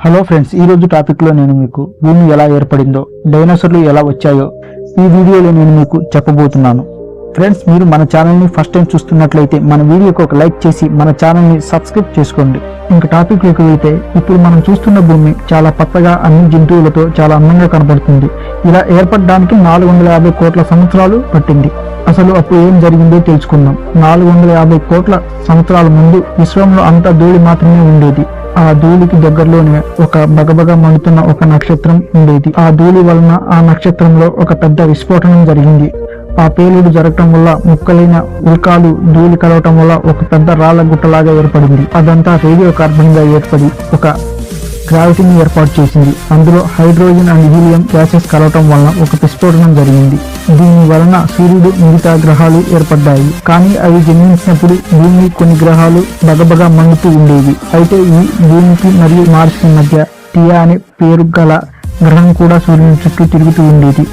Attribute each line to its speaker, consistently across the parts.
Speaker 1: Hello friends ఈ రోజు టాపిక్లో నేను మీకు భూమి ఎలా ఏర్పడిందో డైనోసార్లు ఎలా వచ్చాయో ఈ వీడియోలో నేను మీకు చెప్పబోతున్నాను. ఫ్రెండ్స్ మీరు మన ఛానల్ని ఫస్ట్ టైం చూస్తున్నట్లయితే మన వీడియోకి ఒక లైక్ చేసి మన ఛానల్ని సబ్స్క్రైబ్ చేసుకోండి. ఇంకా టాపిక్లోకి వెళ్తే ఇప్పుడు మనం చూస్తున్న భూమి చాలా పచ్చగా అన్ని జంతువులతో చాలా అందంగా కనబడుతుంది. ఇలా ఏర్పడడానికి నాలుగు వందల యాభై కోట్ల సంవత్సరాలు పట్టింది. అసలు అప్పుడు ఏం జరిగిందో తెలుసుకుందాం. నాలుగు వందల యాభై కోట్ల సంవత్సరాల ముందు విశ్వంలో అంతా ధూళి మాత్రమే ఉండేది. ఆ ధూళికి దగ్గరలోనే ఒక బగబగ మండుతున్న ఒక నక్షత్రం ఉండేది. ఆ ధూళి వలన ఆ నక్షత్రంలో ఒక పెద్ద విస్ఫోటనం జరిగింది. ఆ పేలుడు జరగటం వల్ల ముక్కలైన ఉల్కాలు ధూళి కలవటం వల్ల ఒక పెద్ద రాళ్ళ గుట్టలాగా ఏర్పడింది. అదంతా రేడియో కార్బన్గా ఏర్పడి ఒక గ్రావిటీని ఏర్పాటు చేసింది. అందులో హైడ్రోజన్ అండ్ హీలియం గ్యాసెస్ కలవటం వలన ఒక విస్ఫోటనం జరిగింది. దీని వలన సూర్యుడు మిగతా గ్రహాలు ఏర్పడ్డాయి. కానీ అవి జన్మించినప్పుడు భూమి కొన్ని గ్రహాలు బగబగా మండుతూ ఉండేవి. అయితే ఈ భూమికి మరియు మార్చి మధ్య టియా అనే పేరు గల గ్రహం కూడా సూర్యుని చుట్టూ తిరుగుతూ ఉండేది.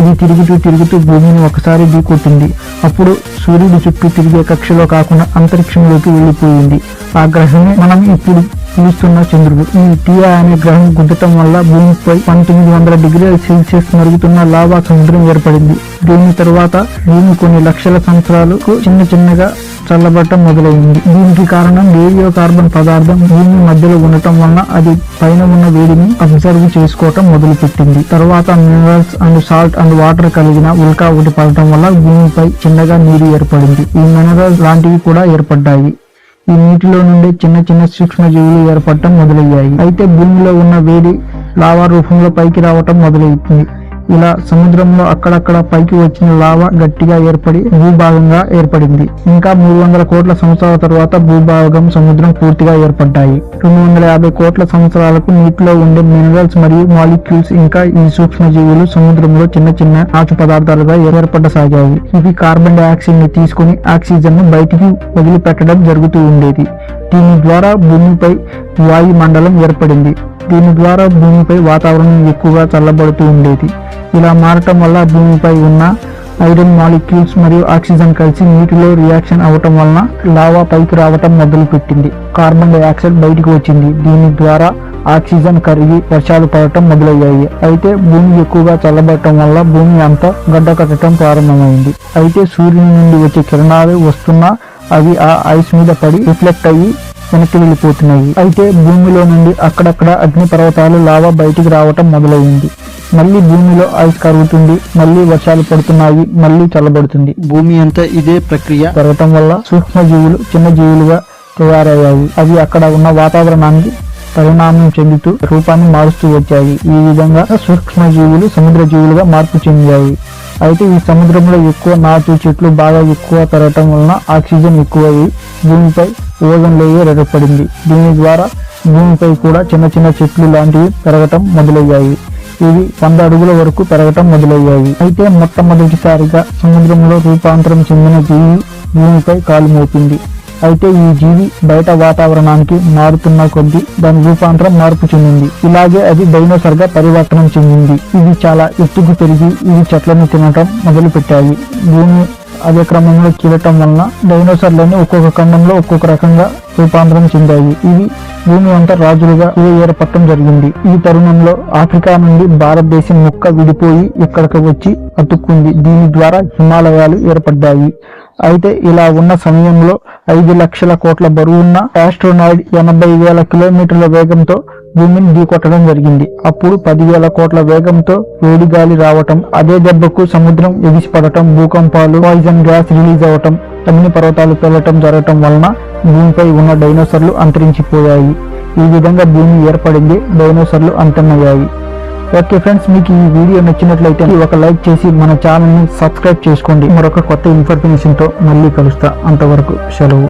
Speaker 1: ఇది తిరుగుతూ తిరుగుతూ భూమిని ఒకసారి ఢీకొట్టింది. అప్పుడు సూర్యుడి చుట్టూ తిరిగే కక్షలో కాకుండా అంతరిక్షంలోకి వెళ్ళిపోయింది. ఆ గ్రహమే మనం ఇప్పుడు పిలుస్తున్న చంద్రుడు. ఈ టియా అనే గ్రహం గుద్దటం వల్ల భూమిపై పంతొమ్మిది వందల డిగ్రీల సెల్సియస్ మరుగుతున్న లావా సముద్రం ఏర్పడింది. దీని తర్వాత భూమి కొన్ని లక్షల సంవత్సరాలకు చిన్న చిన్నగా చల్లబడటం మొదలైంది. దీనికి కారణం రేడియో కార్బన్ పదార్థం భూమి మధ్యలో ఉండటం వలన అది పైన ఉన్న వేడిని అబ్జర్వ్ చేసుకోవటం మొదలుపెట్టింది. తర్వాత minerals and salt and water కలిగిన ఉల్కా ఒకటి పడటం వల్ల భూమిపై చిన్నగా నీరు ఏర్పడింది. ఈ మినరల్స్ లాంటివి కూడా ఏర్పడ్డాయి. ఈ నీటిలో నుండి చిన్న చిన్న సూక్ష్మజీవులు ఏర్పడటం మొదలయ్యాయి. అయితే భూమిలో ఉన్న వేడి లావా రూపంలో పైకి రావటం మొదలవుతుంది. ఇలా సముద్రంలో అక్కడక్కడ పైకి వచ్చిన లావా గట్టిగా ఏర్పడి భూభాగంగా ఏర్పడింది. ఇంకా మూడు వందల కోట్ల సంవత్సరాల తర్వాత భూభాగం సముద్రం పూర్తిగా ఏర్పడ్డాయి. రెండు వందల యాభై కోట్ల సంవత్సరాలకు నీటిలో ఉండే మినరల్స్ మరియు మాలిక్యూల్స్ ఇంకా ఈ సూక్ష్మజీవులు సముద్రంలో చిన్న చిన్న నాచు పదార్థాలుగా ఏర్పడసాగాయి. ఇవి కార్బన్ డైఆక్సైడ్ని తీసుకుని ఆక్సిజన్ను బయటికి వదిలిపెట్టడం జరుగుతూ ఉండేది. దీని ద్వారా భూమిపై వాయు మండలం ఏర్పడింది. దీని ద్వారా భూమిపై వాతావరణం ఎక్కువగా చల్లబడుతూ ఉండేది. ఇలా మారటం వల్ల భూమిపై ఉన్న ఐరన్ మాలిక్యూల్స్ మరియు ఆక్సిజన్ కలిసి నీటిలో రియాక్షన్ అవటం వలన లావా పైకి రావటం మొదలుపెట్టింది. కార్బన్ డైఆక్సైడ్ బయటికి వచ్చింది. దీని ద్వారా ఆక్సిజన్ కరిగి వర్షాలు పడటం మొదలయ్యాయి. అయితే భూమి ఎక్కువగా చల్లబడటం వల్ల భూమి అంతా గడ్డ కట్టడం ప్రారంభమైంది. అయితే సూర్యుని నుండి వచ్చే కిరణాలు వస్తున్నా అవి ఆ ఐస్ మీద పడి రిఫ్లెక్ట్ అయ్యి వెనక్కి వెళ్ళిపోతున్నాయి. అయితే భూమిలో నుండి అక్కడక్కడ అగ్ని పర్వతాలు లావా బయటికి రావటం మొదలైంది. మళ్ళీ భూమిలో ఐస్ కరుగుతుంది మళ్ళీ వర్షాలు పడుతున్నాయి మళ్ళీ చల్లబడుతుంది. భూమి అంతా ఇదే ప్రక్రియ. జరగటం వల్ల సూక్ష్మ జీవులు చిన్న జీవులుగా తయారయ్యాయి. అవి అక్కడ ఉన్న వాతావరణానికి పరిణామం చెందుతూ రూపాన్ని మారుస్తూ వచ్చాయి. ఈ విధంగా సూక్ష్మ జీవులు సముద్ర జీవులుగా మార్పు చెందాయి. అయితే ఈ సముద్రంలో ఎక్కువ నాచు చెట్లు బాగా ఎక్కువ పెరగటం వలన ఆక్సిజన్ ఎక్కువయ్యి భూమిపై ఓజన్ లేయర్ ఏర్పడింది. దీని ద్వారా భూమిపై కూడా చిన్న చిన్న చెట్లు లాంటివి పెరగటం మొదలయ్యాయి. ఇవి వంద అడుగుల వరకు పెరగటం మొదలయ్యాయి. అయితే మొట్టమొదటిసారిగా సముద్రంలో రూపాంతరం చెందిన జీవి భూమిపై కాలు మోపింది. అయితే ఈ జీవి బయట వాతావరణానికి మారుతున్న కొద్దీ దాని రూపాంతరం మార్పు చెందింది. ఇలాగే అది డైనోసర్గా పరివర్తనం చెందింది. ఇవి చాలా ఎత్తుకు పెరిగి ఇవి చెట్లను తినటం మొదలు పెట్టాయి భూమి అదే క్రమంలో కీలటం వలన డైనోసార్లన్నీ ఒక్కొక్క ఖండంలో ఒక్కొక్క రకంగా రూపాంతరం చెందాయి. ఇవి భూమి అంతా రాజులుగా ఇవి ఏర్పడటం జరిగింది. ఈ తరుణంలో ఆఫ్రికా నుండి భారతదేశం ముక్క విడిపోయి ఇక్కడికి వచ్చి అతుక్కుంది. దీని ద్వారా హిమాలయాలు ఏర్పడ్డాయి. అయితే ఇలా ఉన్న సమయంలో ఐదు లక్షల కోట్ల బరువున్న ఆస్ట్రోనాయిడ్ ఎనభై వేల కిలోమీటర్ల వేగంతో భూమిని ఢీకొట్టడం జరిగింది. అప్పుడు పదివేల కోట్ల వేగంతో వేడి గాలి రావటం అదే దెబ్బకు సముద్రం ఎగిసిపడటం భూకంపాలు పాయిజన్ గ్యాస్ రిలీజ్ అవటం అగ్ని పర్వతాలు పేలటం జరగటం వలన భూమిపై ఉన్న డైనోసర్లు అంతరించిపోయాయి. ఈ విధంగా భూమి ఏర్పడింది డైనోసర్లు అంతమయ్యాయి. ఓకే ఫ్రెండ్స్ మీకు ఈ వీడియో నచ్చినట్లయితే ఒక లైక్ చేసి మన ఛానల్ని సబ్స్క్రైబ్ చేసుకోండి. మరొక కొత్త ఇన్ఫర్మేషన్తో మళ్ళీ కలుస్తా. అంతవరకు సెలవు.